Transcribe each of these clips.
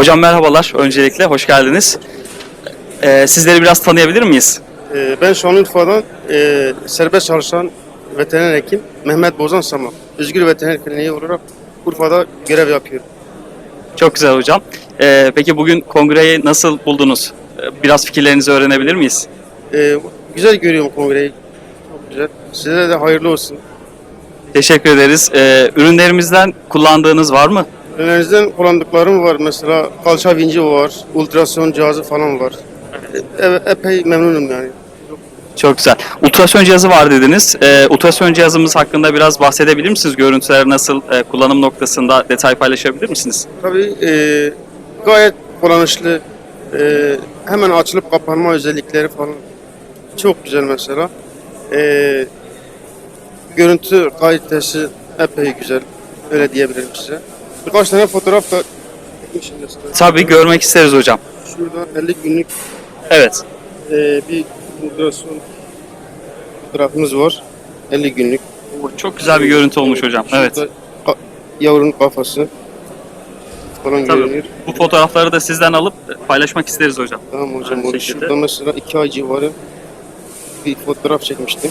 Hocam merhabalar. Öncelikle hoş geldiniz. Ee, sizleri biraz tanıyabilir miyiz? Ee, Ben Şanlıurfa'dan e, serbest çalışan veteriner hekim Mehmet Bozan Samak. Özgür Veteriner Kliniği olarak Urfa'da görev yapıyorum. Çok güzel hocam. Ee, peki bugün kongreyi nasıl buldunuz? Ee, Biraz fikirlerinizi öğrenebilir miyiz? Ee, güzel görüyorum kongreyi. Çok güzel. Size de hayırlı olsun. Teşekkür ederiz. Ee, ürünlerimizden kullandığınız var mı? Önerinizden kullandıklarım var. Mesela kalça vinci var, ultrason cihazı falan var. E, e- epey memnunum yani. Çok güzel. Ultrason cihazı var dediniz. Ee, ultrason cihazımız hakkında biraz bahsedebilir misiniz? Görüntüler nasıl, e, kullanım noktasında detay paylaşabilir misiniz? Tabii e, gayet kullanışlı. E, hemen açılıp kapanma özellikleri falan çok güzel mesela. E, görüntü kalitesi epey güzel. Öyle diyebilirim size. Birkaç tane fotoğraf da. Tabii görmek isteriz hocam. Şurada 50 günlük Evet. e, bir ultrason fotoğrafımız var. 50 günlük. Çok güzel bir görüntü olmuş hocam. Evet. Şurada ka- yavrunun kafası falan Tabii. görünüyor. Bu fotoğrafları da sizden alıp paylaşmak isteriz hocam. Tamam hocam. Aynı Onu şekilde. şurada mesela iki ay civarı bir fotoğraf çekmiştim.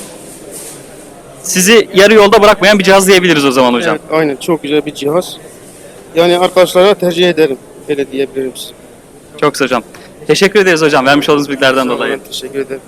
Sizi yarı yolda bırakmayan bir cihaz diyebiliriz o zaman hocam. Evet, aynen çok güzel bir cihaz. Yani arkadaşlara tercih ederim. Öyle diyebilirim size. Çok güzel hocam. Teşekkür ederiz hocam vermiş olduğunuz bilgilerden dolayı. Teşekkür ederim.